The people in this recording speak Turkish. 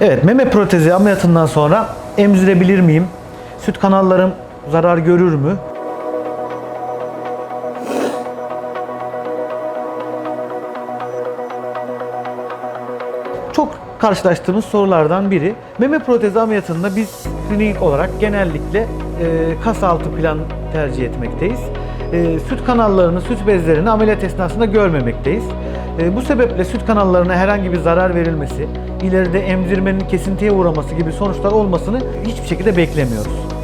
Evet, meme protezi ameliyatından sonra emzirebilir miyim? Süt kanallarım zarar görür mü? Çok karşılaştığımız sorulardan biri. Meme protezi ameliyatında biz klinik olarak genellikle e, kas altı plan tercih etmekteyiz. E, süt kanallarını, süt bezlerini ameliyat esnasında görmemekteyiz. E, bu sebeple süt kanallarına herhangi bir zarar verilmesi, ileride emzirmenin kesintiye uğraması gibi sonuçlar olmasını hiçbir şekilde beklemiyoruz.